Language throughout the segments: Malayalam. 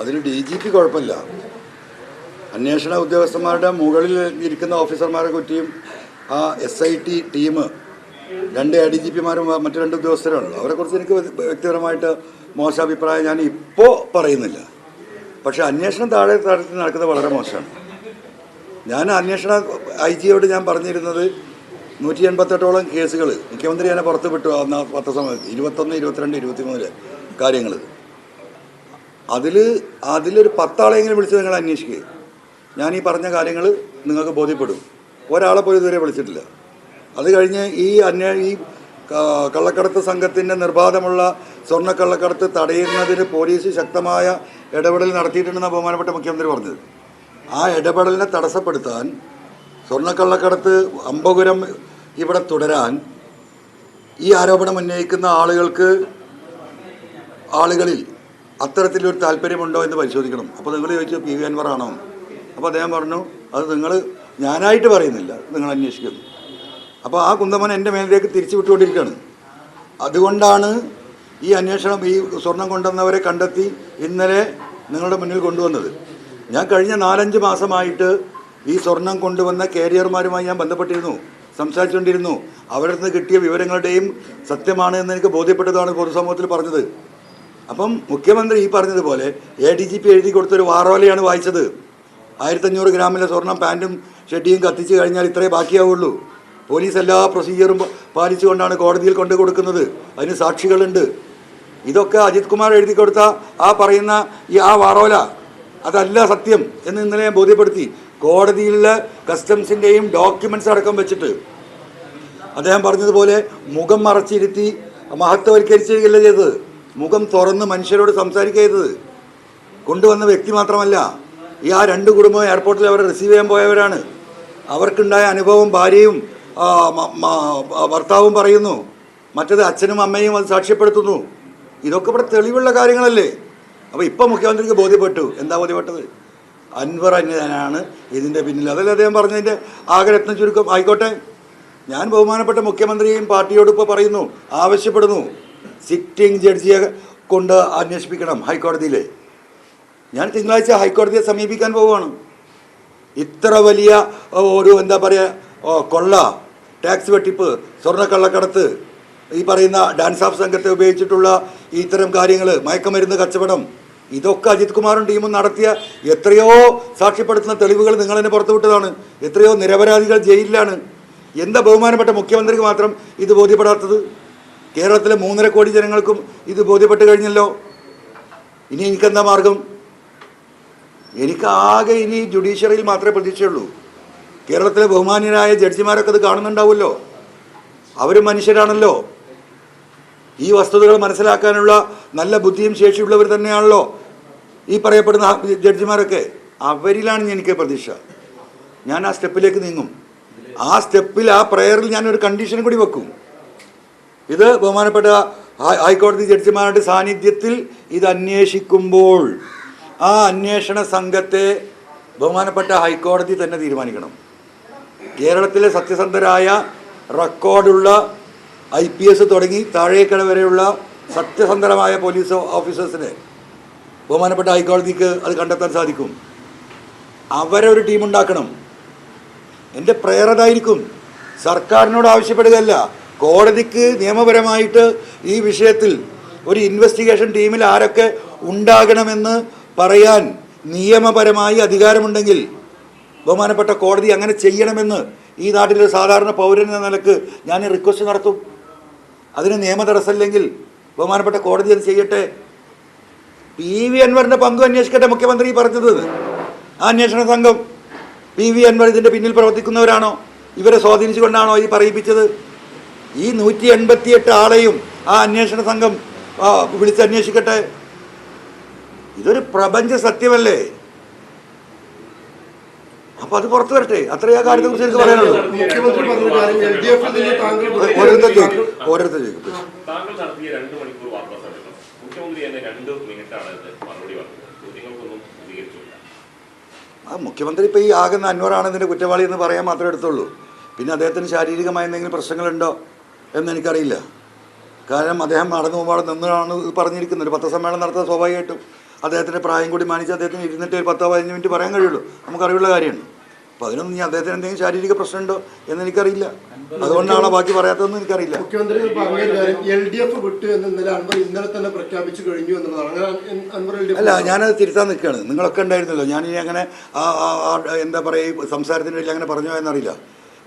അതിൽ ഡി ജി പി കുഴപ്പമില്ല. അന്വേഷണ ഉദ്യോഗസ്ഥന്മാരുടെ മുകളിൽ ഇരിക്കുന്ന ഓഫീസർമാരെ കുറ്റിയും ആ എസ് ഐ ടി ടീം രണ്ട് എ ഡി ജി പിമാരും മറ്റു രണ്ട് ഉദ്യോഗസ്ഥരുണ്ടല്ലോ. അവരെക്കുറിച്ച് എനിക്ക് വ്യക്തിപരമായിട്ട് മോശം അഭിപ്രായം ഞാൻ ഇപ്പോൾ പറയുന്നില്ല. പക്ഷേ അന്വേഷണം താഴെ താഴെ നടക്കുന്നത് വളരെ മോശമാണ്. ഞാൻ അന്വേഷണ ഐ ജിയോട് ഞാൻ പറഞ്ഞിരുന്നത് നൂറ്റി എൺപത്തെട്ടോളം കേസുകൾ മുഖ്യമന്ത്രി എന്നെ പുറത്ത് വിട്ടു അന്ന് ആ പത്രസമയത്ത് ഇരുപത്തൊന്ന് ഇരുപത്തിരണ്ട് ഇരുപത്തിമൂന്നിൽ കാര്യങ്ങൾ അതിൽ അതിലൊരു പത്താളെങ്കിലും വിളിച്ച് നിങ്ങൾ അന്വേഷിക്കുക ഞാൻ ഈ പറഞ്ഞ കാര്യങ്ങൾ നിങ്ങൾക്ക് ബോധ്യപ്പെടും. ഒരാളെ പോലും ഇതുവരെ വിളിച്ചിട്ടില്ല. അത് കഴിഞ്ഞ് ഈ അന്വേ ഈ കള്ളക്കടത്ത് സംഘത്തിന്റെ നിർബാധമുള്ള സ്വർണക്കള്ളക്കടത്ത് തടയുന്നതിന് പോലീസ് ശക്തമായ ഇടപെടൽ നടത്തിയിട്ടുണ്ടെന്ന് ബഹുമാനപ്പെട്ട മുഖ്യമന്ത്രി പറഞ്ഞത്. ആ ഇടപെടലിനെ തടസ്സപ്പെടുത്താൻ സ്വർണക്കള്ളക്കടത്ത് അമ്പകുരം ഇവിടെ തുടരാൻ ഈ ആരോപണം ഉന്നയിക്കുന്ന ആളുകൾക്ക് ആളുകളിൽ അത്തരത്തിലൊരു താല്പര്യമുണ്ടോ എന്ന് പരിശോധിക്കണം. അപ്പോൾ നിങ്ങൾ ചോദിച്ചു പി. വി. അൻവർ ആണോ? അപ്പോൾ അദ്ദേഹം പറഞ്ഞു അത് നിങ്ങൾ ഞാനായിട്ട് പറയുന്നില്ല. നിങ്ങൾ അന്വേഷിക്കുന്നു. അപ്പോൾ ആ കുന്തമൻ എന്റെ മേലിലേക്ക് തിരിച്ചു വിട്ടുകൊണ്ടിരിക്കുകയാണ്. അതുകൊണ്ടാണ് ഈ അന്വേഷണം ഈ സ്വർണം കൊണ്ടുവന്നവരെ കണ്ടെത്തി ഇന്നലെ നിങ്ങളുടെ മുന്നിൽ കൊണ്ടുവന്നത്. ഞാൻ കഴിഞ്ഞ നാലഞ്ച് മാസമായിട്ട് ഈ സ്വർണം കൊണ്ടുവന്ന കാരിയർമാരുമായി ഞാൻ ബന്ധപ്പെട്ടിരുന്നു സംസാരിച്ചുകൊണ്ടിരുന്നു. അവരിൽ നിന്ന് കിട്ടിയ വിവരങ്ങളുടെയും സത്യമാണ് എന്ന് എനിക്ക് ബോധ്യപ്പെട്ടതാണ് പൊതുസമൂഹത്തിൽ പറഞ്ഞത്. അപ്പം മുഖ്യമന്ത്രി ഈ പറഞ്ഞതുപോലെ എ ഡി ജി പി എഴുതി കൊടുത്തൊരു വാറോലയാണ് വായിച്ചത്. ആയിരത്തഞ്ഞൂറ് ഗ്രാമിലെ സ്വർണം പാന്റും ഷെഡിയും കത്തിച്ച് കഴിഞ്ഞാൽ ഇത്രേ ബാക്കിയാവുള്ളൂ. പോലീസ് എല്ലാ പ്രൊസീജിയറും പാലിച്ചുകൊണ്ടാണ് കോടതിയിൽ കൊണ്ടു കൊടുക്കുന്നത്. അതിന് സാക്ഷികളുണ്ട്. ഇതൊക്കെ അജിത് കുമാർ എഴുതി കൊടുത്ത ആ പറയുന്ന ഈ ആ വാറോല അതല്ല സത്യം എന്ന് ഇന്നലെ ഞാൻ ബോധ്യപ്പെടുത്തി. കോടതിയിലെ കസ്റ്റംസിന്റെയും ഡോക്യുമെന്റ്സ് അടക്കം വെച്ചിട്ട്. അദ്ദേഹം പറഞ്ഞതുപോലെ മുഖം മറച്ചിരുത്തി മഹത്വവൽക്കരിച്ചിരിക്കുകയല്ല ചെയ്തത്? മുഖം തുറന്ന് മനുഷ്യരോട് സംസാരിക്കരുത് കൊണ്ടുവന്ന വ്യക്തി മാത്രമല്ല ഈ ആ രണ്ട് കുടുംബവും എയർപോർട്ടിൽ അവരെ റിസീവ് ചെയ്യാൻ പോയവരാണ്. അവർക്കുണ്ടായ അനുഭവം ഭാര്യയും ഭർത്താവും പറയുന്നു മറ്റത് അച്ഛനും അമ്മയും അത് സാക്ഷ്യപ്പെടുത്തുന്നു. ഇതൊക്കെ ഇവിടെ തെളിവുള്ള കാര്യങ്ങളല്ലേ. അപ്പോൾ ഇപ്പം മുഖ്യമന്ത്രിക്ക് ബോധ്യപ്പെട്ടു. എന്താ ബോധ്യപ്പെട്ടത്? അൻവർ അന്യനാണ് ഇതിന്റെ പിന്നിൽ. അതല്ല അദ്ദേഹം പറഞ്ഞതിന്റെ ആഗ്രഹത്തിന് ചുരുക്കം. ആയിക്കോട്ടെ. ഞാൻ ബഹുമാനപ്പെട്ട മുഖ്യമന്ത്രിയും പാർട്ടിയോട് ഇപ്പോൾ പറയുന്നു ആവശ്യപ്പെടുന്നു. സിറ്റിംഗ് ജഡ്ജിയെ കൊണ്ട് അന്വേഷിപ്പിക്കണം ഹൈക്കോടതിയിൽ ഞാൻ തിങ്കളാഴ്ച ഹൈക്കോടതിയെ സമീപിക്കാൻ പോവുകയാണ്. ഇത്ര വലിയ ഒരു എന്താ പറയുക കൊള്ള ടാക്സ് വെട്ടിപ്പ് സ്വർണക്കള്ളക്കടത്ത് ഈ പറയുന്ന ഡാൻസ് ഓഫ് സംഘത്തെ ഉപയോഗിച്ചിട്ടുള്ള ഇത്തരം കാര്യങ്ങൾ മയക്കമരുന്ന് കച്ചവടം ഇതൊക്കെ അജിത് കുമാറും ടീമും നടത്തിയ എത്രയോ സാക്ഷ്യപ്പെടുത്തുന്ന തെളിവുകൾ നിങ്ങൾ തന്നെ പുറത്തുവിട്ടതാണ്. എത്രയോ നിരപരാധികൾ ജയിലിലാണ്. എന്താ ബഹുമാനപ്പെട്ട മുഖ്യമന്ത്രിക്ക് മാത്രം ഇത് ബോധ്യപ്പെടാത്തത്? കേരളത്തിലെ മൂന്നര കോടി ജനങ്ങൾക്കും ഇത് ബോധ്യപ്പെട്ട് കഴിഞ്ഞല്ലോ. ഇനി എനിക്കെന്താ മാർഗം? എനിക്ക് ആകെ ഇനി ജുഡീഷ്യറിയിൽ മാത്രമേ പ്രതീക്ഷയുള്ളൂ. കേരളത്തിലെ ബഹുമാന്യരായ ജഡ്ജിമാരൊക്കെ അത് കാണുന്നുണ്ടാവുമല്ലോ. അവരും മനുഷ്യരാണല്ലോ. ഈ വസ്തുതകൾ മനസ്സിലാക്കാനുള്ള നല്ല ബുദ്ധിയും ശേഷിയുള്ളവർ തന്നെയാണല്ലോ ഈ പറയപ്പെടുന്ന ജഡ്ജിമാരൊക്കെ. അവരിലാണ് എനിക്ക് പ്രതീക്ഷ. ഞാൻ ആ സ്റ്റെപ്പിലേക്ക് നീങ്ങും. ആ സ്റ്റെപ്പിൽ ആ പ്രയറിൽ ഞാനൊരു കണ്ടീഷൻ കൂടി വെക്കും. ഇത് ബഹുമാനപ്പെട്ട ഹൈക്കോടതി ജഡ്ജിമാരുടെ സാന്നിധ്യത്തിൽ ഇത് അന്വേഷിക്കുമ്പോൾ ആ അന്വേഷണ സംഘത്തെ ബഹുമാനപ്പെട്ട ഹൈക്കോടതി തന്നെ തീരുമാനിക്കണം. കേരളത്തിലെ സത്യസന്ധരായ റെക്കോർഡുള്ള ഐ പി എസ് തുടങ്ങി താഴേക്കട വരെയുള്ള സത്യസന്ധരമായ പോലീസ് ഓഫീസേഴ്സിനെ ബഹുമാനപ്പെട്ട ഹൈക്കോടതിക്ക് അത് കണ്ടെത്താൻ സാധിക്കും. അവരെ ഒരു ടീമുണ്ടാക്കണം എന്റെ പ്രേരണ സർക്കാരിനോട് ആവശ്യപ്പെടുകയല്ല. കോടതിക്ക് നിയമപരമായിട്ട് ഈ വിഷയത്തിൽ ഒരു ഇൻവെസ്റ്റിഗേഷൻ ടീമിൽ ആരൊക്കെ ഉണ്ടാകണമെന്ന് പറയാൻ നിയമപരമായി അധികാരമുണ്ടെങ്കിൽ ബഹുമാനപ്പെട്ട കോടതി അങ്ങനെ ചെയ്യണമെന്ന് ഈ നാട്ടിലെ സാധാരണ പൗരൻ എന്ന നിലയ്ക്ക് ഞാൻ റിക്വസ്റ്റ് നടത്തും. അതിന് നിയമ തടസ്സമില്ലെങ്കിൽ ബഹുമാനപ്പെട്ട കോടതി അത് ചെയ്യട്ടെ. പി വി അൻവറിന്റെ പങ്ക് അന്വേഷിക്കട്ടെ മുഖ്യമന്ത്രി പറഞ്ഞത്. ആ അന്വേഷണ സംഘം പി വി അൻവർ ഇതിന്റെ പിന്നിൽ പ്രവർത്തിക്കുന്നവരാണോ? ഇവരെ സ്വാധീനിച്ചുകൊണ്ടാണോ ഈ പറയിപ്പിച്ചത്? ഈ നൂറ്റി എൺപത്തിയെട്ട് ആളെയും ആ അന്വേഷണ സംഘം വിളിച്ച് അന്വേഷിക്കട്ടെ? ഇതൊരു പ്രപഞ്ച സത്യമല്ലേ? അപ്പൊ അത് പുറത്തു വരട്ടെ. അത്രേ ആ കാര്യത്തെ കുറിച്ച് എനിക്ക് പറയാനുള്ളൂ. ഓരോരുത്തർ ചോദിക്കും ഓരോരുത്തർ ചോദിക്കും. ആ മുഖ്യമന്ത്രി ഇപ്പൊ ഈ ആകുന്ന അന്വറാണ് ഇതിന്റെ കുറ്റവാളി എന്ന് പറയാൻ മാത്രമേ എടുത്തുള്ളൂ. പിന്നെ അദ്ദേഹത്തിന് ശാരീരികമായ എന്തെങ്കിലും പ്രശ്നങ്ങളുണ്ടോ? എന്ന് എനിക്കറിയില്ല. കാരണം അദ്ദേഹം നടന്നു പോകുമ്പോൾ നിന്നാണ് ഇത് പറഞ്ഞിരിക്കുന്നത്. ഒരു പത്രസമ്മേളനം നടത്താൻ സ്വാഭാവികമായിട്ടും അദ്ദേഹത്തിന്റെ പ്രായം കൂടി മാനിച്ച് അദ്ദേഹത്തിന് ഇരുന്നിട്ട് ഒരു പത്തോ പതിനഞ്ച് മിനിറ്റ് പറയാൻ കഴിയുള്ളൂ. നമുക്കറിയുള്ള കാര്യമാണ്. അപ്പോൾ അതിനൊന്നും ഇനി അദ്ദേഹത്തിന് എന്തെങ്കിലും ശാരീരിക പ്രശ്നമുണ്ടോ എന്ന് എനിക്കറിയില്ല. അതുകൊണ്ടാണോ ബാക്കി പറയാത്തതെന്ന് എനിക്കറിയില്ല. മുഖ്യമന്ത്രി എൽ ഡി എഫ് വിട്ടു എന്ന് ഇന്നലെ അൻവർ ഇന്നലെ തന്നെ പ്രഖ്യാപിച്ചു കഴിഞ്ഞു എന്നുള്ളതാണ്. അല്ല ഞാനത് തിരുത്താൻ നിൽക്കുകയാണ്. നിങ്ങളൊക്കെ ഉണ്ടായിരുന്നല്ലോ. ഞാനിനി അങ്ങനെ എന്താ പറയുക സംസാരത്തിന് സംസാരത്തിന്റെ ഇടയിൽ അങ്ങനെ പറഞ്ഞോ എന്നറിയില്ല.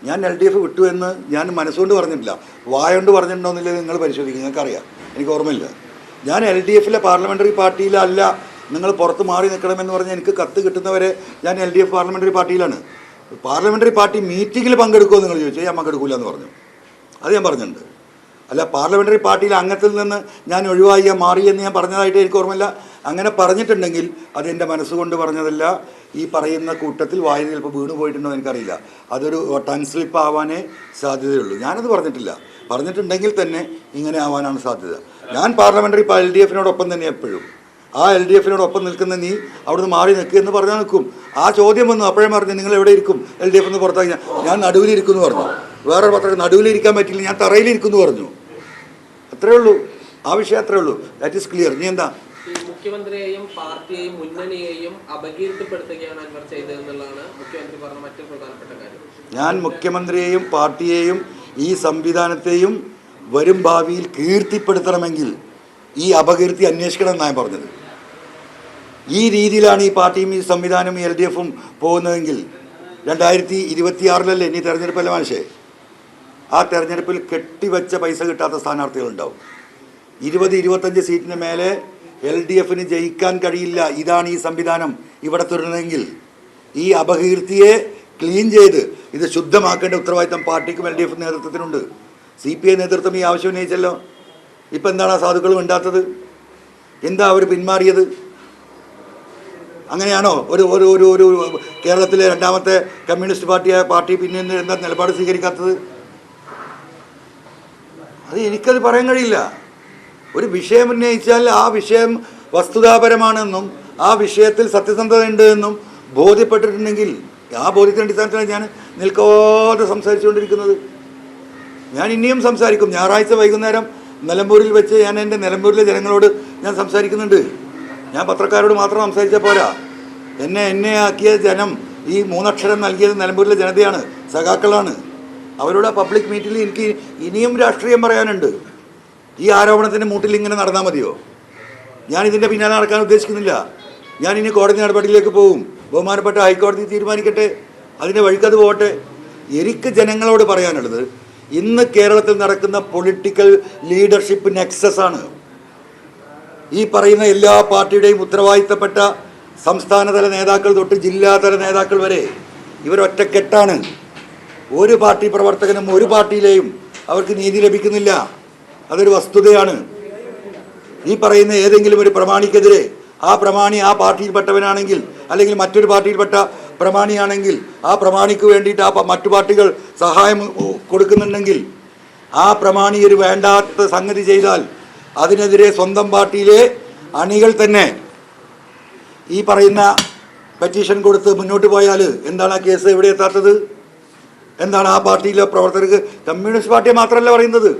ഞാൻ എൽ ഡി എഫ് വിട്ടു എന്ന് ഞാൻ മനസ്സുകൊണ്ട് പറഞ്ഞിട്ടില്ല. വായോണ്ട് പറഞ്ഞിട്ടുണ്ടോ എന്നില്ല നിങ്ങൾ പരിശോധിക്കും നിങ്ങൾക്കറിയാം. എനിക്ക് ഓർമ്മയില്ല. ഞാൻ എൽ ഡി എഫിലെ പാർലമെന്ററി പാർട്ടിയിലല്ല നിങ്ങൾ പുറത്ത് മാറി നിൽക്കണമെന്ന് പറഞ്ഞാൽ എനിക്ക് കത്ത് കിട്ടുന്നവരെ ഞാൻ എൽ ഡി എഫ് പാർലമെന്ററി പാർട്ടിയിലാണ്. പാർലമെന്ററി പാർട്ടി മീറ്റിങ്ങിൽ പങ്കെടുക്കുമോ നിങ്ങൾ ചോദിച്ചാൽ ഞാൻ പങ്കെടുക്കില്ല എന്ന് പറഞ്ഞു. അത് ഞാൻ പറഞ്ഞിട്ടുണ്ട്. അല്ല പാർലമെന്ററി പാർട്ടിയിൽ അംഗത്തിൽ നിന്ന് ഞാൻ ഒഴിവായി മാറി എന്ന് ഞാൻ പറഞ്ഞതായിട്ട് എനിക്ക് ഓർമ്മയില്ല. അങ്ങനെ പറഞ്ഞിട്ടുണ്ടെങ്കിൽ അത് എന്റെ മനസ്സുകൊണ്ട് പറഞ്ഞതല്ല. ഈ പറയുന്ന കൂട്ടത്തിൽ വായന ചിലപ്പോൾ വീണു പോയിട്ടുണ്ടോ എനിക്കറിയില്ല. അതൊരു ടങ് സ്ലിപ്പ് ആവാനേ സാധ്യതയുള്ളൂ. ഞാനത് പറഞ്ഞിട്ടില്ല. പറഞ്ഞിട്ടുണ്ടെങ്കിൽ തന്നെ ഇങ്ങനെ ആവാനാണ് സാധ്യത. ഞാൻ പാർലമെന്ററി എൽ ഡി എഫിനോടൊപ്പം തന്നെ എപ്പോഴും. ആ എൽ ഡി എഫിനോടൊപ്പം നിൽക്കുന്ന നീ അവിടുന്ന് മാറി നിൽക്കുക എന്ന് പറഞ്ഞാൽ നിൽക്കും. ആ ചോദ്യം വന്നു. അപ്പോഴേ പറഞ്ഞു നിങ്ങൾ എവിടെ ഇരിക്കും? എൽ ഡി എഫ് എന്ന് പുറത്താക്കി. ഞാൻ- ഞാൻ നടുവിലിരിക്കും എന്ന് പറഞ്ഞു. വേറെ പത്രം നടുവിലിരിക്കാൻ പറ്റില്ല ഞാൻ തറയിലിരിക്കും എന്ന് പറഞ്ഞു. അത്രേ ഉള്ളൂ. ആ വിഷയം അത്രേ ഉള്ളൂ. ദാറ്റ് ഈസ് ക്ലിയർ നീ എന്താ? മുഖ്യമന്ത്രിയെയും പാർട്ടിയെയും മുന്നണിയെയും അപകീർത്തിപ്പെടുത്തുകയാണ് അൻവർ ചെയ്തതെന്നുള്ളതാണ് മുഖ്യമന്ത്രി പറഞ്ഞ മറ്റൊരു പ്രധാനപ്പെട്ട കാര്യം. ഞാൻ മുഖ്യമന്ത്രിയെയും പാർട്ടിയെയും ഈ സംവിധാനത്തെയും വരും ഭാവിയിൽ കീർത്തിപ്പെടുത്തണമെങ്കിൽ ഈ അപകീർത്തി അന്വേഷിക്കണം എന്നാണ് പറഞ്ഞത്. ഈ രീതിയിലാണ് ഈ പാർട്ടിയും ഈ സംവിധാനവും എൽ ഡി എഫും പോകുന്നതെങ്കിൽ രണ്ടായിരത്തി ഇരുപത്തിയാറിലല്ലേ ഇനി തെരഞ്ഞെടുപ്പല്ല മനുഷ്യേ ആ തെരഞ്ഞെടുപ്പിൽ കെട്ടിവെച്ച പൈസ കിട്ടാത്ത സ്ഥാനാർത്ഥികളുണ്ടാവും. ഇരുപത് ഇരുപത്തഞ്ച് സീറ്റിന് മേലെ എൽ ഡി എഫിന് ജയിക്കാൻ കഴിയില്ല. ഇതാണ് ഈ സംവിധാനം ഇവിടെ തുടരുന്നതെങ്കിൽ ഈ അപകീർത്തിയെ ക്ലീൻ ചെയ്ത് ഇത് ശുദ്ധമാക്കേണ്ട ഉത്തരവാദിത്തം പാർട്ടിക്കും എൽ ഡി എഫ് നേതൃത്വത്തിനുണ്ട്. സി പി ഐ നേതൃത്വം ഈ ആവശ്യം ഉന്നയിച്ചല്ലോ. ഇപ്പം എന്താണ് ആ സാധുക്കൾ ഉണ്ടാത്തത്? എന്താ അവർ പിന്മാറിയത്? അങ്ങനെയാണോ? ഒരു ഒരു ഒരു ഒരു കേരളത്തിലെ രണ്ടാമത്തെ കമ്മ്യൂണിസ്റ്റ് പാർട്ടിയായ പാർട്ടി പിന്നെ എന്താ നിലപാട് സ്വീകരിക്കാത്തത്? അത് എനിക്കത് പറയാൻ കഴിയില്ല. ഒരു വിഷയം ഉന്നയിച്ചാൽ ആ വിഷയം വസ്തുതാപരമാണെന്നും ആ വിഷയത്തിൽ സത്യസന്ധത ഉണ്ട് എന്നും ബോധ്യപ്പെട്ടിട്ടുണ്ടെങ്കിൽ ആ ബോധ്യത്തിന്റെ അടിസ്ഥാനത്തിലാണ് ഞാൻ നിൽക്കാതെ സംസാരിച്ചുകൊണ്ടിരിക്കുന്നത്. ഞാൻ ഇനിയും സംസാരിക്കും. ഞായറാഴ്ച വൈകുന്നേരം നിലമ്പൂരിൽ വെച്ച് ഞാൻ എന്റെ നിലമ്പൂരിലെ ജനങ്ങളോട് ഞാൻ സംസാരിക്കുന്നുണ്ട്. ഞാൻ പത്രക്കാരോട് മാത്രം സംസാരിച്ചാൽ പോരാ. എന്നെ എന്നെ ആക്കിയ ജനം ഈ മൂന്നക്ഷരം നൽകിയത് നിലമ്പൂരിലെ ജനതയാണ് സഖാക്കളാണ്. അവരുടെ പബ്ലിക് മീറ്റിൽ എനിക്ക് ഇനിയും രാഷ്ട്രീയം പറയാനുണ്ട്. ഈ ആരോപണത്തിന്റെ മൂട്ടിൽ ഇങ്ങനെ നടന്നാൽ മതിയോ? ഞാൻ ഇതിന്റെ പിന്നാലെ നടക്കാൻ ഉദ്ദേശിക്കുന്നില്ല. ഞാൻ ഇനി കോടതി നടപടിയിലേക്ക് പോകും ബഹുമാനപ്പെട്ട ഹൈക്കോടതി തീരുമാനിക്കട്ടെ. അതിന്റെ വഴിക്കത് പോകട്ടെ എനിക്ക് ജനങ്ങളോട് പറയാനുള്ളത് ഇന്ന് കേരളത്തിൽ നടക്കുന്ന പൊളിറ്റിക്കൽ ലീഡർഷിപ്പ് നെക്സസ് ആണ്. ഈ പറയുന്ന എല്ലാ പാർട്ടിയുടെയും ഉത്തരവാദിത്തപ്പെട്ട സംസ്ഥാനതല നേതാക്കൾ തൊട്ട് ജില്ലാതല നേതാക്കൾ വരെ ഇവരൊറ്റക്കെട്ടാണ്. ഒരു പാർട്ടി പ്രവർത്തകനും ഒരു പാർട്ടിയിലെയും അവർക്ക് നീതി ലഭിക്കുന്നില്ല. അതൊരു വസ്തുതയാണ്. ഈ പറയുന്ന ഏതെങ്കിലും ഒരു പ്രമാണിക്കെതിരെ ആ പ്രമാണി ആ പാർട്ടിയിൽപ്പെട്ടവനാണെങ്കിൽ അല്ലെങ്കിൽ മറ്റൊരു പാർട്ടിയിൽപ്പെട്ട പ്രമാണിയാണെങ്കിൽ ആ പ്രമാണിക്ക് വേണ്ടിയിട്ട് ആ മറ്റു പാർട്ടികൾ സഹായം കൊടുക്കുന്നുണ്ടെങ്കിൽ ആ പ്രമാണി ഒരു വേണ്ടാത്ത സംഗതി ചെയ്താൽ അതിനെതിരെ സ്വന്തം പാർട്ടിയിലെ അണികൾ തന്നെ ഈ പറയുന്ന പെറ്റീഷൻ കൊടുത്ത് മുന്നോട്ട് പോയാൽ എന്താണ് ആ കേസ്? എവിടെ എത്താത്തത്? എന്താണ് ആ പാർട്ടിയിലെ പ്രവർത്തകർക്ക് കമ്മ്യൂണിസ്റ്റ് പാർട്ടിയെ മാത്രമല്ല പറയുന്നത്?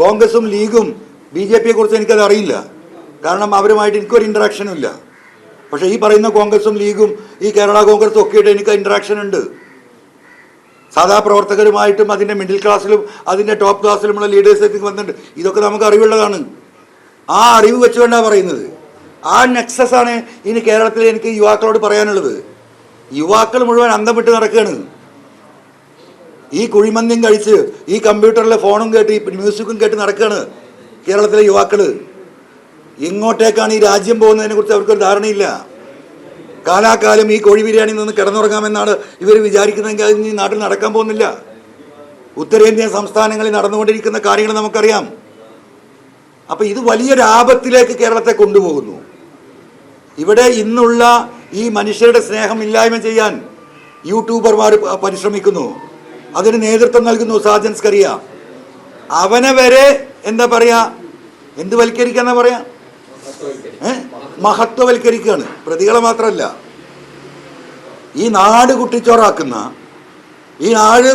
കോൺഗ്രസും ലീഗും ബി ജെ പിയെ കുറിച്ച് എനിക്കത് അറിയില്ല. കാരണം അവരുമായിട്ട് എനിക്കൊരു ഇൻട്രാക്ഷനും ഇല്ല. പക്ഷേ ഈ പറയുന്ന കോൺഗ്രസും ലീഗും ഈ കേരള കോൺഗ്രസും ഒക്കെ ആയിട്ട് എനിക്ക് ഇൻട്രാക്ഷൻ ഉണ്ട്. സാധാ പ്രവർത്തകരുമായിട്ടും അതിന്റെ മിഡിൽ ക്ലാസ്സിലും അതിന്റെ ടോപ്പ് ക്ലാസ്സിലുമുള്ള ലീഡേഴ്സൊക്കെ വന്നിട്ടുണ്ട്. ഇതൊക്കെ നമുക്ക് അറിവുള്ളതാണ്. ആ അറിവ് വെച്ചുകൊണ്ടാണ് പറയുന്നത്. ആ നെക്സസ് ആണ് ഇനി കേരളത്തിൽ എനിക്ക് യുവാക്കളോട് പറയാനുള്ളത്. യുവാക്കൾ മുഴുവൻ അന്തം വിട്ട് നടക്കുകയാണ്. ഈ കുഴിമന്തിയും കഴിച്ച് ഈ കമ്പ്യൂട്ടറിലെ ഫോണും കേട്ട് ഈ മ്യൂസിക്കും കേട്ട് നടക്കുകയാണ് കേരളത്തിലെ യുവാക്കൾ ഇങ്ങോട്ടേക്കാണ് ഈ രാജ്യം പോകുന്നതിനെ കുറിച്ച് അവർക്കൊരു ധാരണയില്ല. കാലാകാലം ഈ കോഴി ബിരിയാണി നിന്ന് കിടന്നുറങ്ങാമെന്നാണ് ഇവർ വിചാരിക്കുന്നതെങ്കിൽ അത് ഈ നാട്ടിൽ നടക്കാൻ പോകുന്നില്ല. ഉത്തരേന്ത്യൻ സംസ്ഥാനങ്ങളിൽ നടന്നുകൊണ്ടിരിക്കുന്ന കാര്യങ്ങൾ നമുക്കറിയാം. അപ്പം ഇത് വലിയൊരു ആപത്തിലേക്ക് കേരളത്തെ കൊണ്ടുപോകുന്നു. ഇവിടെ ഇന്നുള്ള ഈ മനുഷ്യരുടെ സ്നേഹം ഇല്ലായ്മ ചെയ്യാൻ യൂട്യൂബർമാർ പരിശ്രമിക്കുന്നു. അതിന് നേതൃത്വം നൽകുന്നു സാജൻ സ്കറിയ. അവനെ വരെ എന്താ പറയാ? എന്ത് വൽക്കരിക്കാന്നാ പറയാ? ഏ? മഹത്വവൽക്കരിക്കുകയാണ് പ്രതികളെ മാത്രമല്ല. ഈ നാട് കുട്ടിച്ചോറാക്കുന്ന ഈ നാട്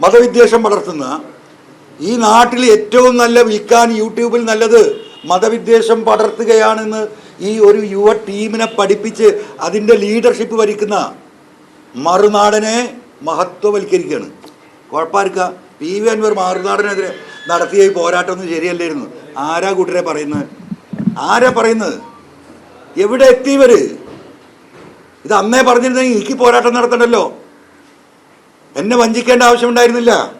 മതവിദ്വേഷം വളർത്തുന്ന ഈ നാട്ടിൽ ഏറ്റവും നല്ല വിൽക്കാൻ യൂട്യൂബിൽ നല്ലത് മതവിദ്വേഷം പടർത്തുകയാണെന്ന് ഈ ഒരു യുവ ടീമിനെ പഠിപ്പിച്ച് അതിന്റെ ലീഡർഷിപ്പ് വരിക്കുന്ന മറുനാടനെ മഹത്വവൽക്കരിക്കുകയാണ്. കുഴപ്പമാർക്ക? പി വി അൻവർ മാറുനാടിനെതിരെ നടത്തിയ ഈ പോരാട്ടമൊന്നും ശരിയല്ലായിരുന്നു. ആരാ കൂട്ടരെ പറയുന്നത്? ആരാ പറയുന്നത്? എവിടെ എത്തി ഇവർ? ഇത് അന്നേ പറഞ്ഞിരുന്നെങ്കിൽ എനിക്ക് പോരാട്ടം നടത്തണ്ടല്ലോ. എന്നെ വഞ്ചിക്കേണ്ട ആവശ്യമുണ്ടായിരുന്നില്ല.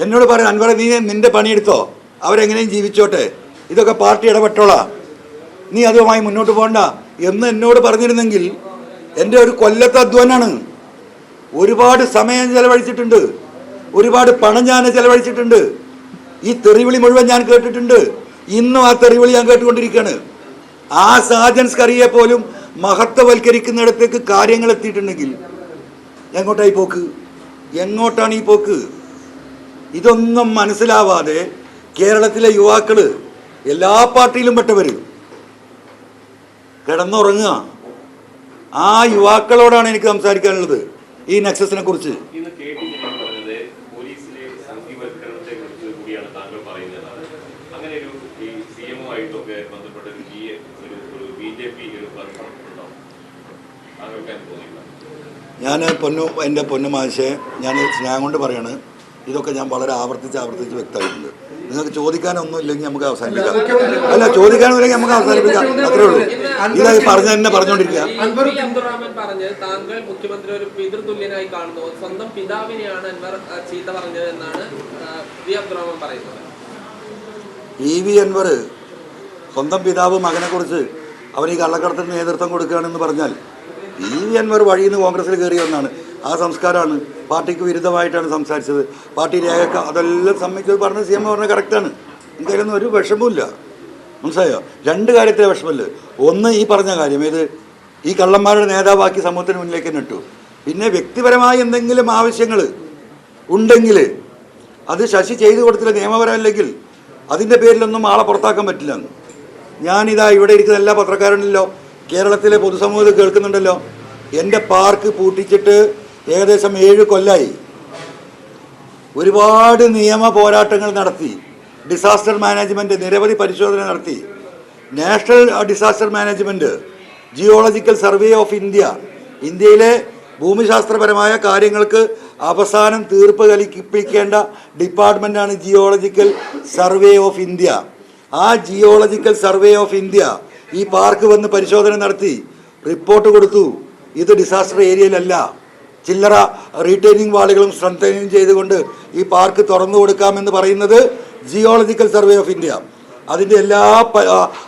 എന്നോട് പറയാൻ അൻവറ നീ നിന്റെ പണിയെടുത്തോ. അവരെങ്ങനെയും ജീവിച്ചോട്ടെ. ഇതൊക്കെ പാർട്ടി ഇടപെട്ടോളാം. നീ അതുമായി മുന്നോട്ട് പോകണ്ട എന്ന് എന്നോട് പറഞ്ഞിരുന്നെങ്കിൽ എന്റെ ഒരു കൊല്ലത്തെ അധ്വാനാണ്. ഒരുപാട് സമയം ചെലവഴിച്ചിട്ടുണ്ട്. ഒരുപാട് പണം ഞാൻ ചെലവഴിച്ചിട്ടുണ്ട്. ഈ തെറിവിളി മുഴുവൻ ഞാൻ കേട്ടിട്ടുണ്ട്. ഇന്നും ആ തെറിവിളി ഞാൻ കേട്ടുകൊണ്ടിരിക്കുകയാണ് ആ സാജൻസ് കറിയെ പോലും മഹത്വവൽക്കരിക്കുന്നിടത്തേക്ക് കാര്യങ്ങൾ എത്തിയിട്ടുണ്ടെങ്കിൽ എങ്ങോട്ടായി പോക്ക്? എങ്ങോട്ടാണ് ഈ പോക്ക്? ഇതൊന്നും മനസ്സിലാവാതെ കേരളത്തിലെ യുവാക്കൾ എല്ലാ പാർട്ടിയിലും പെട്ടവർ കിടന്നുറങ്ങുക. ആ യുവാക്കളോടാണ് എനിക്ക് സംസാരിക്കാനുള്ളത്. ഈ നെക്സസിനെ കുറിച്ച്. ഞാൻ പൊന്നു എന്റെ പൊന്നു മാഷെ ഞാൻ സ്നേഹം കൊണ്ട് പറയാണ്. ഇതൊക്കെ ഞാൻ വളരെ ആവർത്തിച്ച് ആവർത്തിച്ച് വ്യക്തമായിട്ടുണ്ട്. നിങ്ങൾക്ക് ചോദിക്കാനൊന്നും ഇല്ലെങ്കിൽ നമുക്ക് അവസാനിപ്പിക്കാം. അല്ല ചോദിക്കാനൊന്നുമില്ലെങ്കിൽ നമുക്ക് അവസാനിപ്പിക്കാം. അത്രേ ഉള്ളൂ. ഇതായി പറഞ്ഞ തന്നെ പറഞ്ഞുകൊണ്ടിരിക്കുക അൻവർ പി. അബ്ദുറഹ്മാൻ പറഞ്ഞത് താങ്കൾ മുഖ്യമന്ത്രി ഒരു പിതൃതുല്യനായി കാണുന്നു. സ്വന്തം പിതാവിനെയാണ് അൻവർ ചീത്ത പറഞ്ഞത് എന്നാണ് വി അബ്ദുറഹ്മാൻ പറയുന്നത്. ഇ വി അൻവർ സ്വന്തം പിതാവ് മകനെക്കുറിച്ച് അവൻ ഈ കള്ളക്കടത്തിന് നേതൃത്വം കൊടുക്കുകയാണെന്ന് പറഞ്ഞാൽ ഇ വി അൻവർ വഴിയിൽ നിന്ന് കോൺഗ്രസിൽ കയറിയ വന്നാണ് ആ സംസ്കാരമാണ്. പാർട്ടിക്ക് വിരുദ്ധമായിട്ടാണ് സംസാരിച്ചത്. പാർട്ടി രേഖ അതെല്ലാം സമ്മതിച്ചത് പറഞ്ഞ സി എം പറഞ്ഞ കറക്റ്റാണ് എന്തായാലും ഒരു വിഷമമില്ല മനസ്സിലായോ? രണ്ട് കാര്യത്തിലെ വിഷമമില്ല ഒന്ന് ഈ പറഞ്ഞ കാര്യം. ഇത് ഈ കള്ളന്മാരുടെ നേതാവാക്കി സമൂഹത്തിന് മുന്നിലേക്ക് തന്നെ ഇട്ടു. പിന്നെ വ്യക്തിപരമായ എന്തെങ്കിലും ആവശ്യങ്ങൾ ഉണ്ടെങ്കിൽ അത് ശശി ചെയ്തു കൊടുത്തില്ല നിയമപരമല്ലെങ്കിൽ അതിന്റെ പേരിലൊന്നും ആളെ പുറത്താക്കാൻ പറ്റില്ല. ഞാനിതാ ഇവിടെ ഇരിക്കുന്ന എല്ലാ പത്രക്കാരുണ്ടല്ലോ കേരളത്തിലെ പൊതുസമൂഹത്തിൽ കേൾക്കുന്നുണ്ടല്ലോ. എന്റെ പാർക്ക് പൂട്ടിച്ചിട്ട് ഏകദേശം ഏഴ് കൊല്ലായി. ഒരുപാട് നിയമ പോരാട്ടങ്ങൾ നടത്തി. ഡിസാസ്റ്റർ മാനേജ്മെന്റ് നിരവധി പരിശോധന നടത്തി. National disaster management geological survey of India ഇന്ത്യയിലെ ഭൂമിശാസ്ത്രപരമായ കാര്യങ്ങൾക്ക് അവസാനം തീർപ്പ് കലിപ്പിക്കേണ്ട ഡിപ്പാർട്ട്മെന്റാണ് ജിയോളജിക്കൽ സർവേ ഓഫ് ഇന്ത്യ. ആ ജിയോളജിക്കൽ സർവേ ഓഫ് ഇന്ത്യ ഈ പാർക്ക് വന്ന് പരിശോധന നടത്തി. റിപ്പോർട്ട് കൊടുത്തു. ഇത് ഡിസാസ്റ്റർ ഏരിയയിലല്ല. ചില്ലറ റീറ്റെയിനിങ് വാളുകളും സ്ട്രെങ്തനിങ് ചെയ്തുകൊണ്ട് ഈ പാർക്ക് തുറന്നു കൊടുക്കാമെന്ന് പറയുന്നത് ജിയോളജിക്കൽ സർവേ ഓഫ് ഇന്ത്യ അതിന്റെ എല്ലാ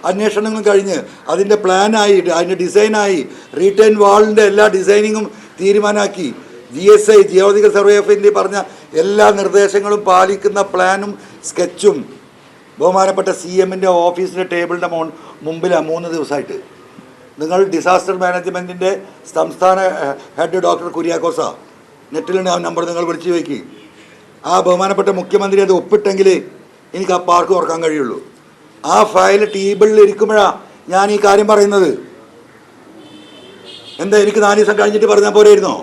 അന്വേഷണങ്ങളും കഴിഞ്ഞ് അതിന്റെ പ്ലാനായി അതിന്റെ ഡിസൈനായി റീറ്റെയിൻ വാളിന്റെ എല്ലാ ഡിസൈനിങ്ങും തീരുമാനമാക്കി G S I geological survey of India പറഞ്ഞ എല്ലാ നിർദ്ദേശങ്ങളും പാലിക്കുന്ന പ്ലാനും സ്കെച്ചും ബഹുമാനപ്പെട്ട സി എമ്മിന്റെ ഓഫീസിന്റെ ടേബിളിന്റെ മുമ്പിലാണ് മൂന്ന് ദിവസമായിട്ട് നിങ്ങൾ ഡിസാസ്റ്റർ മാനേജ്മെന്റിന്റെ സംസ്ഥാന ഹെഡ് ഡോക്ടർ കുര്യാക്കോസ നെറ്റിലുണ്ട് ആ നമ്പർ നിങ്ങൾ വിളിച്ചു ചോദിക്കുക ആ ബഹുമാനപ്പെട്ട മുഖ്യമന്ത്രി അത് ഒപ്പിട്ടെങ്കിൽ എനിക്ക് ആ പാർക്ക് ഓർക്കാൻ കഴിയുള്ളൂ. ആ ഫയൽ ടേബിളിൽ ഇരിക്കുമ്പോഴാണ് ഞാൻ ഈ കാര്യം പറയുന്നത്. എന്താ എനിക്ക് നാല് ദിവസം കഴിഞ്ഞിട്ട് പറഞ്ഞാൽ പോരായിരുന്നോ?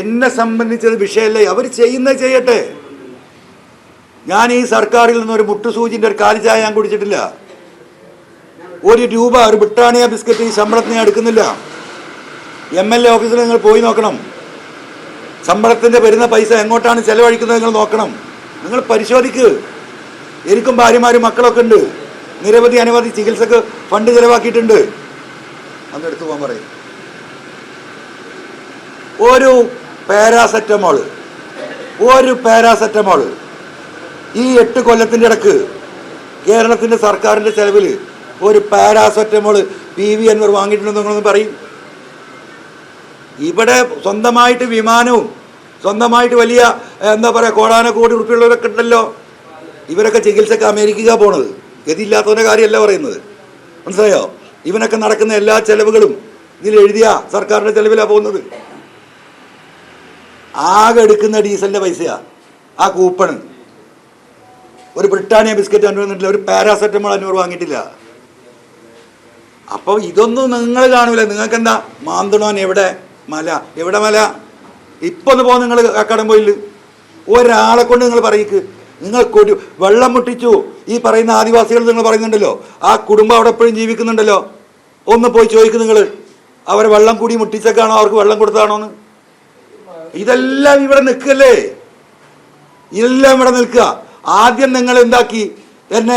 എന്നെ സംബന്ധിച്ചത് വിഷയമല്ലേ അവർ ചെയ്യുന്നത് ചെയ്യട്ടെ. ഞാൻ ഈ സർക്കാരിൽ നിന്നൊരു മുട്ടുസൂചിന്റെ ഒരു കാലിച്ചായ ഞാൻ കുടിച്ചിട്ടില്ല. ഒരു രൂപ ഒരു ബ്രിട്ടാനിയ ബിസ്ക്കറ്റ് ഈ ശമ്പളത്തിന് എടുക്കുന്നില്ല. എം എൽ എ ഓഫീസിൽ നിങ്ങൾ പോയി നോക്കണം. ശമ്പളത്തിന്റെ വരുന്ന പൈസ എങ്ങോട്ടാണ് ചെലവഴിക്കുന്നത് നിങ്ങൾ നോക്കണം. നിങ്ങൾ പരിശോധിക്ക്. എനിക്കും ഭാര്യമാരും മക്കളൊക്കെ ഉണ്ട്. നിരവധി അനവധി ചികിത്സക്ക് ഫണ്ട് ചിലവാക്കിയിട്ടുണ്ട്. അന്ന് എടുത്തു പോകാൻ പറയും. ഒരു പാരാസെറ്റമോൾ ഒരു പാരാസെറ്റമോൾ ഈ എട്ട് കൊല്ലത്തിന്റെ ഇടയ്ക്ക് കേരളത്തിന്റെ സർക്കാരിന്റെ ചെലവിൽ ഒരു പാരാസെറ്റമോൾ പി വി അൻവർ വാങ്ങിയിട്ടുണ്ടെന്ന് പറയും. ഇവിടെ സ്വന്തമായിട്ട് വിമാനവും സ്വന്തമായിട്ട് വലിയ എന്താ പറയുക കോടാന കോടി ഉറുപ്പിയുള്ളവരൊക്കെ ഉണ്ടല്ലോ. ഇവരൊക്കെ ചികിത്സക്ക് അമേരിക്ക പോണത്. ഗതിയില്ലാത്തവന്റെ കാര്യമല്ല പറയുന്നത്. മനസ്സിലായോ? ഇവനൊക്കെ നടക്കുന്ന എല്ലാ ചെലവുകളും ഇതിൽ എഴുതിയ സർക്കാരിന്റെ ചെലവിലാണ് പോകുന്നത്. ആകെ എടുക്കുന്ന ഡീസലിന്റെ പൈസയാ ആ കൂപ്പണ്. ഒരു ബ്രിട്ടാനിയ ബിസ്ക്കറ്റ് അനുവദിച്ചിട്ടില്ല ഒരു പാരാസെറ്റമോൾ അഞ്ഞൂറ് വാങ്ങിയിട്ടില്ല. അപ്പോൾ ഇതൊന്നും നിങ്ങൾ കാണൂല. നിങ്ങൾക്ക് എന്താ മാന്തണോൻ എവിടെ? മല. എവിടെ മല? ഇപ്പൊ ഒന്ന് പോകുന്ന നിങ്ങൾ കടമ്പോയിൽ ഒരാളെ കൊണ്ട് നിങ്ങൾ പറയിക്ക്. നിങ്ങൾ കൊടി വെള്ളം മുട്ടിച്ചു. ഈ പറയുന്ന ആദിവാസികൾ നിങ്ങൾ പറയുന്നുണ്ടല്ലോ. ആ കുടുംബം അവിടെ എപ്പോഴും ജീവിക്കുന്നുണ്ടല്ലോ. ഒന്ന് പോയി ചോദിക്കും നിങ്ങൾ. അവരെ വെള്ളം കൂടി മുട്ടിച്ചൊക്കെയാണോ അവർക്ക് വെള്ളം കൊടുത്തതാണോ എന്ന്. ഇതെല്ലാം ഇവിടെ നിൽക്കല്ലേ? ഇതെല്ലാം ഇവിടെ നിൽക്കുക. ആദ്യം നിങ്ങൾ എന്താക്കി? എന്നെ